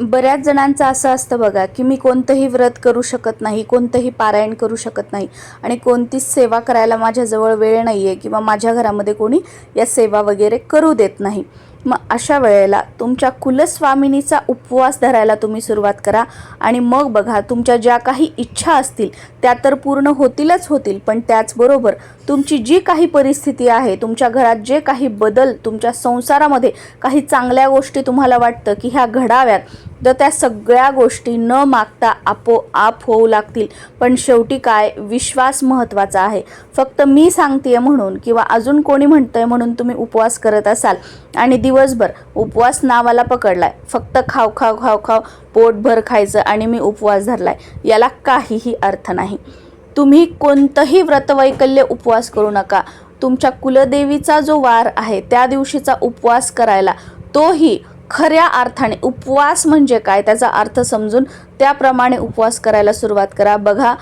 बऱ्याच जणांचं असं असतं बघा की मी कोणतंही व्रत करू शकत नाही कोणतंही पारायण करू शकत नाही आणि कोणतीच सेवा करायला माझ्याजवळ वेळ नाही आहे किंवा माझ्या घरामध्ये कोणी या सेवा वगैरे करू देत नाही. मग अशा वेळेला तुमच्या कुलस्वामिनीचा उपवास धरायला तुम्ही सुरुवात करा. आणि मग बघा तुमच्या ज्या काही इच्छा असतील त्या तर पूर्ण होतीलच होतील पण त्याचबरोबर तुमची जी काही परिस्थिती आहे तुमच्या घरात जे काही बदल तुमच्या संसारामध्ये काही चांगल्या गोष्टी तुम्हाला वाटतं की ह्या घडाव्यात तर त्या सगळ्या गोष्टी न मागता आपोआप होऊ लागतील. पण शेवटी काय? विश्वास महत्त्वाचा आहे. फक्त मी सांगते म्हणून किंवा अजून कोणी म्हणतंय म्हणून तुम्ही उपवास करत असाल आणि दिवसभर उपवास नावाला पकडलाय. फक्त खाव खाव खाव खाव पोटभर खायचं आणि मी उपवास धरलाय. याला काहीही अर्थ नाही. तुम्ही कोणतंही व्रतवैकल्य उपवास करू नका. तुमच्या कुलदेवीचा जो वार आहे त्या दिवशीचा उपवास करायला तोही खऱ्या अर्थाने उपवास म्हणजे काय? त्याचा अर्थ समजून त्याप्रमाणे उपवास करायला सुरुवात करा. बघा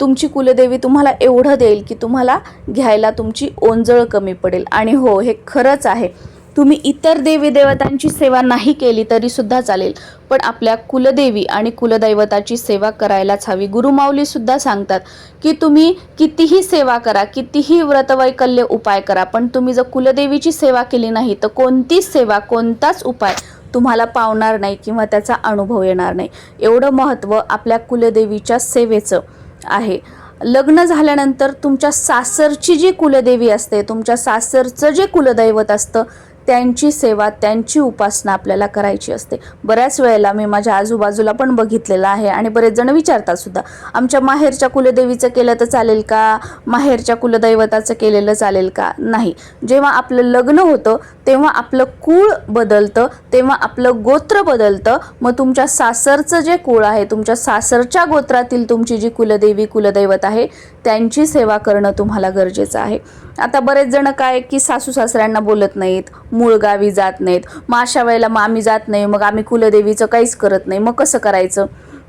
तुमची कुलदेवी तुम्हाला एवढं देईल की तुम्हाला घ्यायला तुमची ओंजळ कमी पडेल. आणि हो हे खरंच आहे. तुम्ही इतर देवी देवतांची सेवा नाही केली तरी सुद्धा चालेल. पण आपल्या कुलदेवी आणि कुलदैवताची सेवा करायलाच हवी. गुरुमाऊली सुद्धा सांगतात की तुम्ही कितीही सेवा करा कितीही व्रतवैकल्य उपाय करा पण तुम्ही जर कुलदेवीची सेवा केली नाही तर कोणतीच सेवा कोणताच उपाय तुम्हाला पावणार नाही किंवा त्याचा अनुभव येणार नाही. एवढं महत्त्व आपल्या कुलदेवीच्या सेवेचं आहे. लग्न झाल्यानंतर तुमच्या सासरची जी कुलदेवी असते तुमच्या सासरचं जे कुलदैवत असतं त्यांची सेवा त्यांची उपासना आपल्याला करायची असते. बऱ्याच वेळेला मी माझ्या आजूबाजूला पण बघितलेलं आहे आणि बरेच जण विचारतात सुद्धा आमच्या माहेरच्या कुलदेवीचं केलं तर चालेल का? माहेरच्या कुलदैवताचं केलेलं चालेल का? नाही. जेव्हा आपलं लग्न होतं तेव्हा आपलं कुळ बदलतं तेव्हा आपलं गोत्र बदलतं. मग तुमच्या सासरचं जे कुळ आहे तुमच्या सासरच्या गोत्रातील तुमची जी कुलदेवी कुलदैवत आहे त्यांची सेवा करणं तुम्हाला गरजेचं आहे. आता बरेच जण काय की सासू सासऱ्यांना बोलत नाहीत मूळ गावी जात नाहीत. मग अशा वेळेला मग आम्ही जात नाही मग आम्ही कुलदेवीचं काहीच करत नाही. मग कसं करायचं?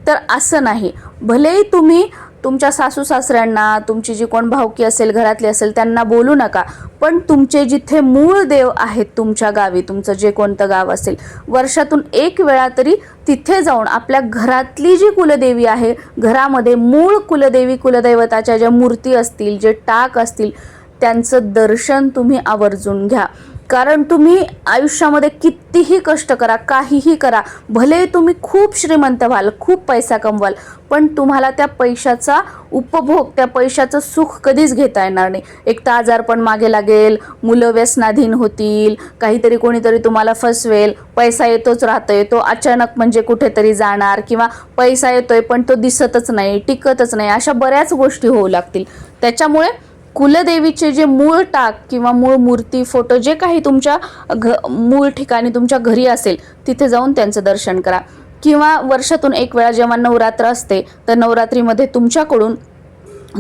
तर असं नाही. भलेही तुम्ही तुमच्या सासू सासऱ्यांना तुमची जी कोण भावकी असेल घरातली असेल त्यांना बोलू नका. पण तुमचे जिथे मूळ देव आहेत तुमच्या गावी तुमचं जे कोणतं गाव असेल वर्षातून एक वेळा तरी तिथे जाऊन आपल्या घरातली जी कुलदेवी आहे घरामध्ये मूळ कुलदेवी कुलदैवताच्या ज्या मूर्ती असतील जे टाक असतील त्यांचं दर्शन तुम्ही आवर्जून घ्या. कारण तुम्ही आयुष्यामध्ये कितीही कष्ट करा काहीही करा भले तुम्ही खूप श्रीमंत व्हाल खूप पैसा कमवाल पण तुम्हाला त्या पैशाचा उपभोग त्या पैशाचं सुख कधीच घेता येणार नाही. एक तर आजारपण मागे लागेल मुलं व्यसनाधीन होतील काहीतरी कोणीतरी तुम्हाला फसवेल पैसा येतोच राहतोय तो अचानक म्हणजे कुठेतरी जाणार किंवा पैसा येतोय पण तो दिसतच नाही टिकतच नाही अशा बऱ्याच गोष्टी होऊ लागतील. त्याच्यामुळे कुलदेवीचे जे मूळ टाक किंवा मूळ मूर्ती फोटो जे काही तुमच्या घ मूळ ठिकाणी तुमच्या घरी असेल तिथे जाऊन त्यांचं दर्शन करा. किंवा वर्षातून एक वेळा जेव्हा नवरात्र असते तर नवरात्रीमध्ये तुमच्याकडून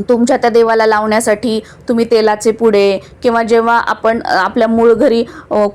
तुमच्या त्या देवाला लावण्यासाठी तुम्ही तेलाचे पुडे किंवा जेव्हा आपण आपल्या मूळ घरी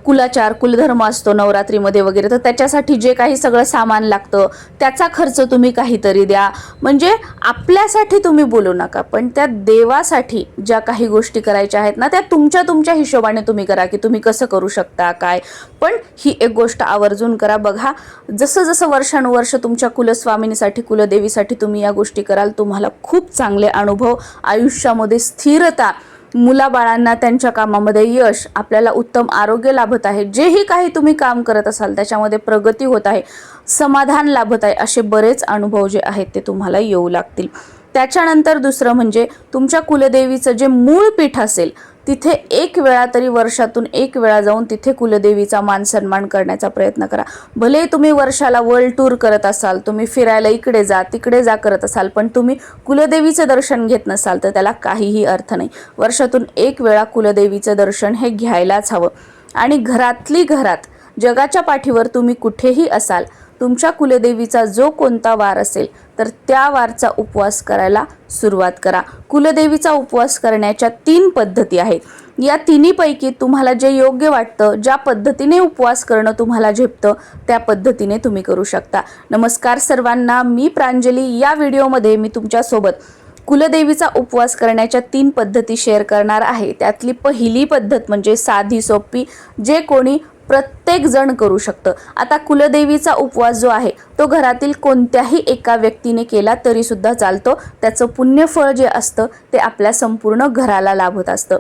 कुलाचार कुलधर्म असतो नवरात्रीमध्ये वगैरे तर त्याच्यासाठी जे काही सगळं सामान लागतं त्याचा खर्च तुम्ही काहीतरी द्या. म्हणजे आपल्यासाठी तुम्ही बोलू नका पण त्या देवासाठी ज्या काही गोष्टी करायच्या आहेत ना त्या तुमच्या तुमच्या हिशोबाने तुम्ही करा की तुम्ही कसं करू शकता काय. पण ही एक गोष्ट आवर्जून करा. बघा जसं जसं वर्षानुवर्ष तुमच्या कुलस्वामिनीसाठी कुलदेवीसाठी तुम्ही या गोष्टी कराल तुम्हाला खूप चांगले अनुभव हो आयुष्यामध्ये स्थिरता मुलाबाळांना त्यांच्या कामामध्ये यश आपल्याला उत्तम आरोग्य लाभत आहे. जेही काही तुम्ही काम करत असाल त्याच्यामध्ये प्रगती होत आहे समाधान लाभत आहे असे बरेच अनुभव जे आहेत ते तुम्हाला येऊ लागतील. त्याच्यानंतर दुसरं म्हणजे तुमच्या कुलदेवीचं जे मूळ पीठ असेल तिथे एक वेळा तरी वर्षातून एक वेळा जाऊन तिथे कुलदेवीचा मान सन्मान करण्याचा प्रयत्न करा. भले तुम्ही वर्षाला वर्ल्ड टूर करत असाल तुम्ही फिरायला इकडे जा तिकडे जा करत असाल पण तुम्ही कुलदेवीचं दर्शन घेत नसाल तर त्याला काहीही अर्थ नाही. वर्षातून एक वेळा कुलदेवीचं दर्शन हे घ्यायलाच हवं. आणि घरातली घरात जगाच्या पाठीवर तुम्ही कुठेही असाल तुमच्या कुलदेवीचा जो कोणता वार असेल तर त्या वारचा उपवास करायला सुरुवात करा. कुलदेवीचा उपवास करण्याच्या तीन पद्धती आहेत. या तिन्हीपैकी तुम्हाला जे योग्य वाटतं ज्या पद्धतीने उपवास करणं तुम्हाला झेपतं त्या पद्धतीने तुम्ही करू शकता. नमस्कार सर्वांना मी प्रांजली. या व्हिडिओमध्ये मी तुमच्यासोबत कुलदेवीचा उपवास करण्याच्या तीन पद्धती शेअर करणार आहे. त्यातली पहिली पद्धत म्हणजे साधी सोपी जे कोणी प्रत्येक जण करू शकतं. आता कुलदेवीचा उपवास जो आहे तो घरातील कोणत्याही एका व्यक्तीने केला तरी सुद्धा चालतो. त्याचं पुण्यफळ जे असतं ते आपल्या संपूर्ण घराला लाभत असतं.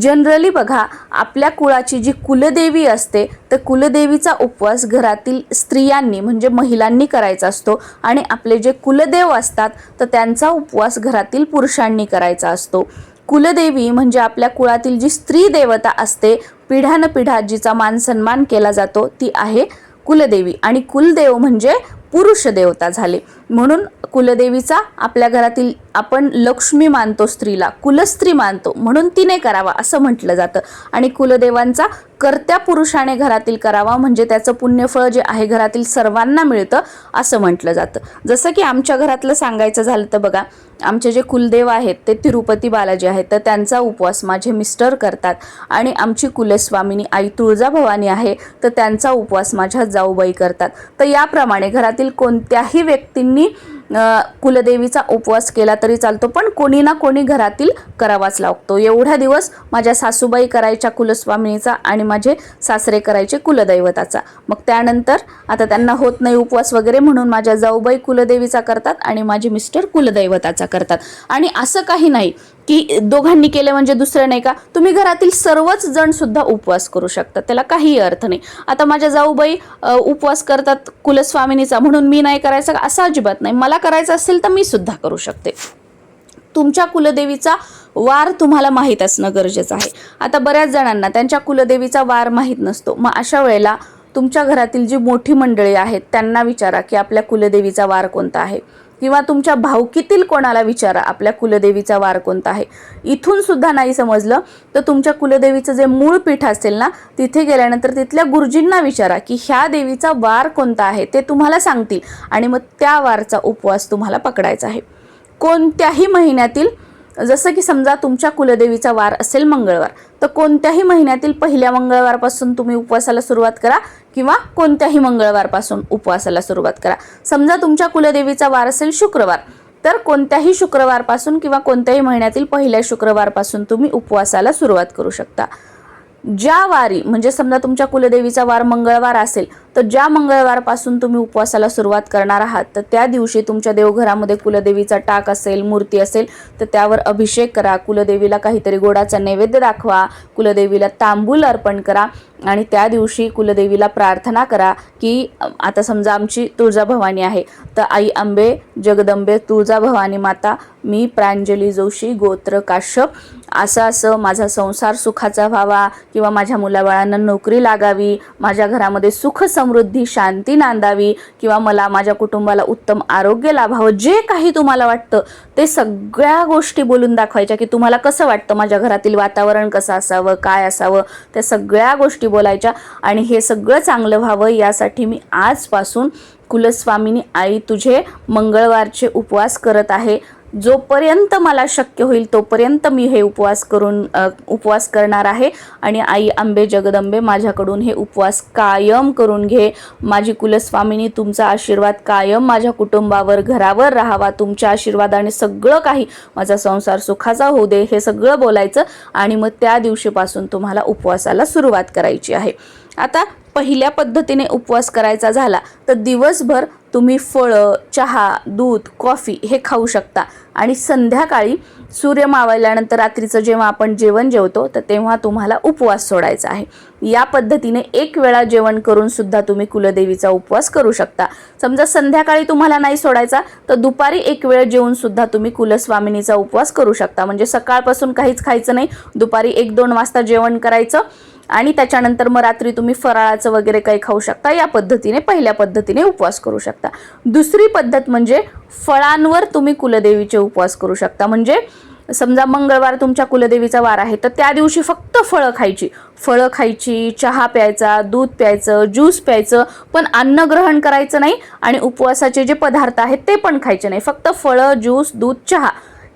जनरली बघा आपल्या कुळाची जी कुलदेवी असते तर कुलदेवीचा उपवास घरातील स्त्रियांनी म्हणजे महिलांनी करायचा असतो. आणि आपले जे कुलदेव असतात तर त्यांचा उपवास घरातील पुरुषांनी करायचा असतो. कुलदेवी म्हणजे आपल्या कुळातील जी स्त्री देवता असते पिढ्यानपिढ्या जिचा मान सन्मान केला जातो ती आहे कुलदेवी. आणि कुलदेव म्हणजे पुरुष देवता झाले. म्हणून कुलदेवीचा आपल्या घरातील आपण लक्ष्मी मानतो स्त्रीला कुलस्त्री मानतो म्हणून तिने करावा असं म्हटलं जातं. आणि कुलदेवांचा कर्त्या पुरुषाने घरातील करावा म्हणजे त्याचं पुण्यफळ जे आहे घरातील सर्वांना मिळतं असं म्हटलं जातं. जसं की आमच्या घरातलं सांगायचं झालं तर बघा आमचे जे कुलदेव आहेत ते तिरुपती बालाजी आहेत तर त्यांचा उपवास माझे मिस्टर करतात. आणि आमची कुलस्वामिनी आई तुळजाभवानी आहे तर त्यांचा उपवास माझ्या जाऊबाई करतात. तर याप्रमाणे घरातील कोणत्याही व्यक्तींनी कोणी कुलदेवीचा उपवास केला तरी चालतो पण कोणी ना कोणी घरातील करावाच लागतो एवढा दिवस माझ्या सासूबाई करायच्या कुलस्वामिनीचा आणि माझे सासरे करायचे कुलदैवताचा. मग त्यानंतर आता त्यांना होत नाही उपवास वगैरे म्हणून माझ्या जाऊबाई कुलदेवीचा करतात आणि माझे मिस्टर कुलदैवताचा करतात. आणि असं काही नाही. की दोघांनी केलं म्हणजे दुसरं नाही का? तुम्ही घरातील सर्वच जण सुद्धा उपवास करू शकता. त्याला काही अर्थ नाही. आता माझ्या जाऊबाई उपवास करतात कुलस्वामिनीचा म्हणून मी नाही करायचं का? असा अजिबात नाही. मला करायचं असेल तर मी सुद्धा करू शकते. तुमच्या कुलदेवीचा वार तुम्हाला माहीत असणं गरजेचं आहे. आता बऱ्याच जणांना त्यांच्या कुलदेवीचा वार माहीत नसतो. मग अशा वेळेला तुमच्या घरातील जी मोठी मंडळी आहेत त्यांना विचारा की आपल्या कुलदेवीचा वार कोणता आहे? किंवा तुमच्या भावकीतील कोणाला विचारा आपल्या कुलदेवीचा वार कोणता आहे? इथून सुद्धा नाही समजलं तर तुमच्या कुलदेवीचं जे मूळ पीठ असेल ना तिथे गेल्यानंतर तिथल्या गुरुजींना विचारा की ह्या देवीचा वार कोणता आहे ते तुम्हाला सांगतील आणि मग त्या वारचा उपवास तुम्हाला पकडायचा आहे. कोणत्याही महिन्यातील जसं की समजा तुमच्या कुलदेवीचा वार असेल मंगळवार तर कोणत्याही महिन्यातील पहिल्या मंगळवारपासून तुम्ही उपवासाला सुरुवात करा किंवा कोणत्याही मंगळवारपासून उपवासाला सुरुवात करा. समजा तुमच्या कुलदेवीचा वार असेल शुक्रवार तर कोणत्याही शुक्रवारपासून किंवा कोणत्याही महिन्यातील पहिल्या शुक्रवारपासून तुम्ही उपवासाला सुरुवात करू शकता. ज्या वारी म्हणजे समजा तुमच्या कुलदेवीचा वार मंगळवार असेल तर ज्या मंगळवारपासून तुम्ही उपवासाला सुरुवात करणार आहात तर त्या दिवशी तुमच्या देवघरामध्ये कुलदेवीचा टाक असेल मूर्ती असेल तर त्यावर अभिषेक करा. कुलदेवीला काहीतरी गोडाचा नैवेद्य दाखवा. कुलदेवीला तांबूल अर्पण करा आणि त्या दिवशी कुलदेवीला प्रार्थना करा की आता समजा आमची तुळजाभवानी आहे तर आई आंबे जगदंबे तुळजाभवानी माता मी प्रांजली जोशी गोत्र काश्यप असं असं माझा संसार सुखाचा व्हावा किंवा माझ्या मुलाबाळांना नोकरी लागावी माझ्या घरामध्ये सुख सं समृद्धी शांती नांदावी किंवा मला माझ्या कुटुंबाला उत्तम आरोग्य लाभावं जे काही तुम्हाला वाटतं ते सगळ्या गोष्टी बोलून दाखवायच्या की तुम्हाला कसं वाटतं माझ्या घरातील वातावरण कसं असावं काय असावं त्या सगळ्या गोष्टी बोलायच्या. आणि हे सगळं चांगलं व्हावं यासाठी मी आजपासून कुलस्वामिनी आई तुझे मंगळवारचे उपवास करत आहे. जोपर्यंत मला शक्य होईल तोपर्यंत मी हे उपवास करून उपवास करणार आहे. आणि आई आंबे जगदंबे माझ्याकडून हे उपवास कायम करून घे. माझी कुलस्वामिनी तुमचा आशीर्वाद कायम माझ्या कुटुंबावर घरावर राहावा. तुमच्या आशीर्वादाने सगळं काही माझा संसार सुखाचा होऊ दे हे सगळं बोलायचं. आणि मग त्या दिवशीपासून तुम्हाला उपवासाला सुरुवात करायची आहे. आता पहिल्या पद्धतीने उपवास करायचा झाला तर दिवसभर तुम्ही फळं चहा दूध कॉफी हे खाऊ शकता. आणि संध्याकाळी सूर्य मावळल्यानंतर रात्रीचं जेव्हा आपण जेवण जेवतो तर तेव्हा तुम्हाला उपवास सोडायचा आहे. या पद्धतीने एक वेळा जेवण करून सुद्धा तुम्ही कुलदेवीचा उपवास करू शकता. समजा संध्याकाळी तुम्हाला नाही सोडायचा तर दुपारी एक वेळ जेवून सुद्धा तुम्ही कुलस्वामिनीचा उपवास करू शकता. म्हणजे सकाळपासून काहीच खायचं नाही दुपारी एक दोन वाजता जेवण करायचं आणि त्याच्यानंतर मग रात्री तुम्ही फराळाचं वगैरे काही खाऊ शकता. या पद्धतीने पहिल्या पद्धतीने उपवास करू शकता. दुसरी पद्धत म्हणजे फळांवर तुम्ही कुलदेवीचे उपवास करू शकता. म्हणजे समजा मंगळवार तुमच्या कुलदेवीचा वार आहे तर त्या दिवशी फक्त फळं खायची. फळं खायची चहा प्यायचा दूध प्यायचं ज्यूस प्यायचं पण अन्न ग्रहण करायचं नाही आणि उपवासाचे जे पदार्थ आहेत ते पण खायचे नाही. फक्त फळं ज्यूस दूध चहा.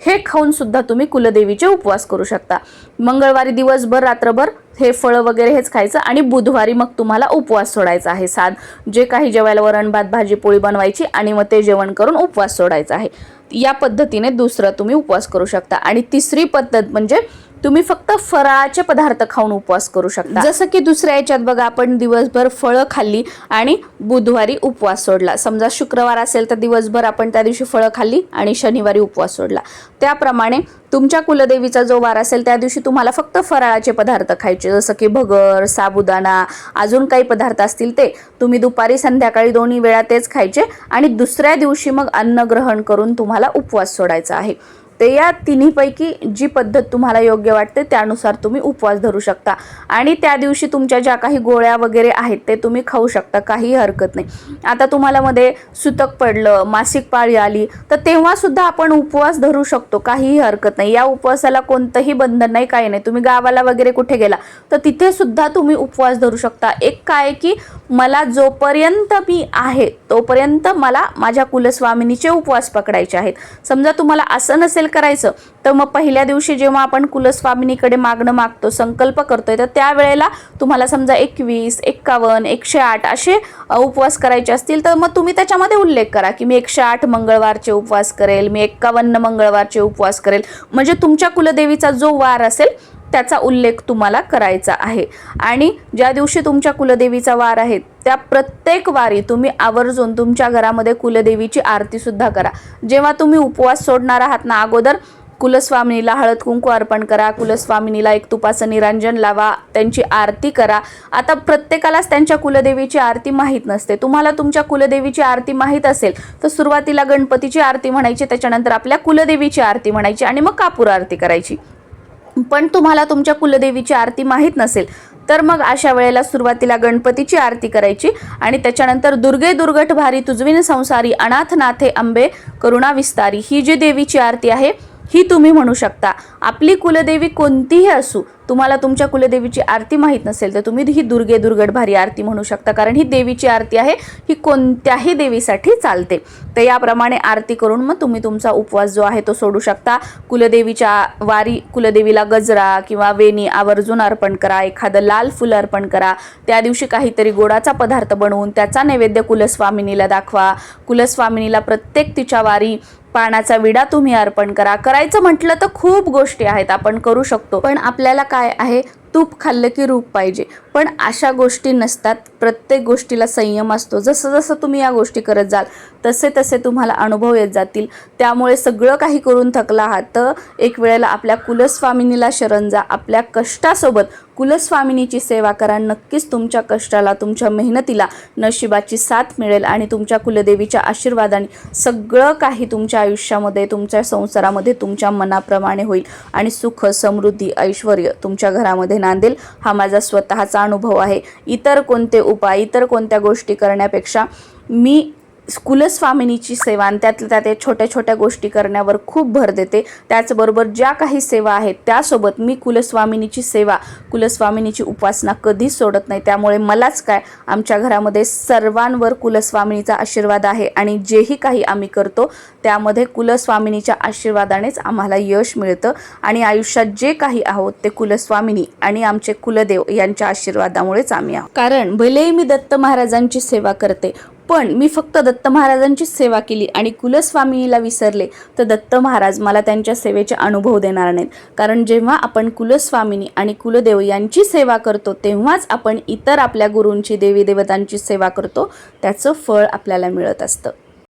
हे खाऊन सुद्धा तुम्ही कुलदेवीचे उपवास करू शकता. मंगळवारी दिवसभर रात्रभर हे फळं वगैरे हेच खायचं आणि बुधवारी मग तुम्हाला उपवास सोडायचा आहे. साध जे काही जेवायला वरण भात भाजी पोळी बनवायची आणि मग ते जेवण करून उपवास सोडायचा आहे. या पद्धतीने दुसरं तुम्ही उपवास करू शकता. आणि तिसरी पद्धत म्हणजे तुम्ही फक्त फराळाचे पदार्थ खाऊन उपवास करू शकता. जसं की दुसऱ्या याच्यात बघा आपण दिवसभर फळं खाल्ली आणि बुधवारी उपवास सोडला. समजा शुक्रवार असेल तर दिवसभर आपण त्या दिवशी फळं खाल्ली आणि शनिवारी उपवास सोडला. त्याप्रमाणे तुमच्या कुलदेवीचा जो वार असेल त्या दिवशी तुम्हाला फक्त फराळाचे पदार्थ खायचे जसं की भगर साबुदाणा अजून काही पदार्थ असतील ते. तुम्ही दुपारी संध्याकाळी दोन्ही वेळा तेच खायचे आणि दुसऱ्या दिवशी मग अन्न ग्रहण करून तुम्हाला उपवास सोडायचा आहे. ते या तिन्हीपैकी जी पद्धत तुम्हाला योग्य वाटते त्यानुसार तुम्ही उपवास धरू शकता. आणि त्या दिवशी तुमच्या ज्या काही गोळ्या वगैरे आहेत ते तुम्ही खाऊ शकता काही हरकत नाही. आता तुम्हाला मध्ये सुतक पडलं मासिक पाळी आली तर तेव्हा सुद्धा आपण उपवास धरू शकतो काहीही हरकत नाही. या उपवासाला कोणतंही बंधन नाही काही नाही. तुम्ही गावाला वगैरे कुठे गेला तर तिथे सुद्धा तुम्ही उपवास धरू शकता. एक काय की मला जोपर्यंत मी आहे तोपर्यंत मला माझ्या कुलस्वामिनीचे उपवास पकडायचे आहेत. समजा तुम्हाला असं नसेल करायचं. तर मग पहिल्या दिवशी जेव्हा आपण कुलस्वामिनीकडे मागणं मागतो संकल्प करतोय तर त्यावेळेला तुम्हाला समजा एकवीस एक्कावन्न एकशे आठ असे उपवास करायचे असतील तर मग तुम्ही त्याच्यामध्ये उल्लेख करा की मी एकशे आठ मंगळवारचे उपवास करेल मी एक्कावन्न मंगळवारचे उपवास करेल. म्हणजे तुमच्या कुलदेवीचा जो वार असेल त्याचा उल्लेख तुम्हाला करायचा आहे. आणि ज्या दिवशी तुमच्या कुलदेवीचा वार आहे त्या प्रत्येक वारी तुम्ही आवर्जून तुमच्या घरामध्ये कुलदेवीची आरतीसुद्धा करा. जेव्हा तुम्ही उपवास सोडणार आहात ना अगोदर कुलस्वामिनीला हळद कुंकू अर्पण करा कुलस्वामिनीला एक तुपाचं निरांजन लावा त्यांची आरती करा. आता प्रत्येकालाच त्यांच्या कुलदेवीची आरती माहीत नसते. तुम्हाला तुमच्या कुलदेवीची आरती माहीत असेल तर सुरुवातीला गणपतीची आरती म्हणायची त्याच्यानंतर आपल्या कुलदेवीची आरती म्हणायची आणि मग कापूर आरती करायची. पण तुम्हाला तुमच्या कुलदेवीची आरती माहीत नसेल तर मग अशा वेळेला सुरुवातीला गणपतीची आरती करायची आणि त्याच्यानंतर दुर्गे दुर्गट भारी तुजविन संसारी अनाथ नाथे अंबे करुणा विस्तारी ही जी देवीची आरती आहे ही तुम्ही म्हणू शकता. आपली कुलदेवी कोणतीही असू तुम्हाला तुमच्या कुलदेवीची आरती माहीत नसेल तर तुम्ही ही दुर्गे दुर्गट भारी आरती म्हणू शकता कारण ही देवीची आरती आहे ही कोणत्याही देवीसाठी चालते. तर याप्रमाणे आरती करून मग तुम्ही तुमचा उपवास जो आहे तो सोडू शकता. कुलदेवीच्या वारी कुलदेवीला गजरा किंवा वेणी आवर्जून अर्पण करा एखादं लाल फुलं अर्पण करा. त्या दिवशी काहीतरी गोडाचा पदार्थ बनवून त्याचा नैवेद्य कुलस्वामिनीला दाखवा. कुलस्वामिनीला प्रत्येक तिच्या वारी पानाचा विडा तुम्ही अर्पण करा. करायचं म्हटलं तर खूप गोष्टी आहेत आपण करू शकतो. पण आपल्याला काय आहे? तूप खाल्लं की रूप पाहिजे. पण अशा गोष्टी नसतात. प्रत्येक गोष्टीला संयम असतो. जसं जसं तुम्ही या गोष्टी करत जाल तसे तसे तुम्हाला अनुभव येत जातील. त्यामुळे सगळं काही करून थकला आहात तर एक वेळेला आपल्या कुलस्वामिनीला शरण जा. आपल्या कष्टासोबत कुलस्वामिनीची सेवा करा. नक्कीच तुमच्या कष्टाला तुमच्या मेहनतीला नशिबाची साथ मिळेल आणि तुमच्या कुलदेवीच्या आशीर्वादाने सगळं काही तुमच्या आयुष्यामध्ये तुमच्या संसारामध्ये तुमच्या मनाप्रमाणे होईल आणि सुख समृद्धी ऐश्वर तुमच्या घरामध्ये नांदेल. हा माझा स्वतःचा अनुभव आहे. इतर कोणते उपाय इतर कोणत्या गोष्टी करण्यापेक्षा मी कुलस्वामिनीची सेवा आणि त्यातल्या त्यात या छोट्या छोट्या गोष्टी करण्यावर खूप भर देते. त्याचबरोबर ज्या काही सेवा आहेत त्यासोबत मी कुलस्वामिनीची सेवा कुलस्वामिनीची उपासना कधीच सोडत नाही. त्यामुळे मलाच काय आमच्या घरामध्ये सर्वांवर कुलस्वामिनीचा आशीर्वाद आहे आणि जेही काही आम्ही करतो त्यामध्ये कुलस्वामिनीच्या आशीर्वादानेच आम्हाला यश मिळतं आणि आयुष्यात जे काही आहोत ते कुलस्वामिनी आणि आमचे कुलदेव यांच्या आशीर्वादामुळेच आम्ही आहोत. कारण भलेही मी दत्त महाराजांची सेवा करते पण मी फक्त दत्त महाराजांची सेवा केली आणि कुलस्वामीला विसरले तर दत्त महाराज मला त्यांच्या सेवेचे अनुभव देणार नाहीत. कारण जेव्हा आपण कुलस्वामिनी आणि कुलदेव यांची सेवा करतो तेव्हाच आपण इतर आपल्या गुरूंची देवी देवतांची सेवा करतो. त्याचं फळ आपल्याला मिळत असतं.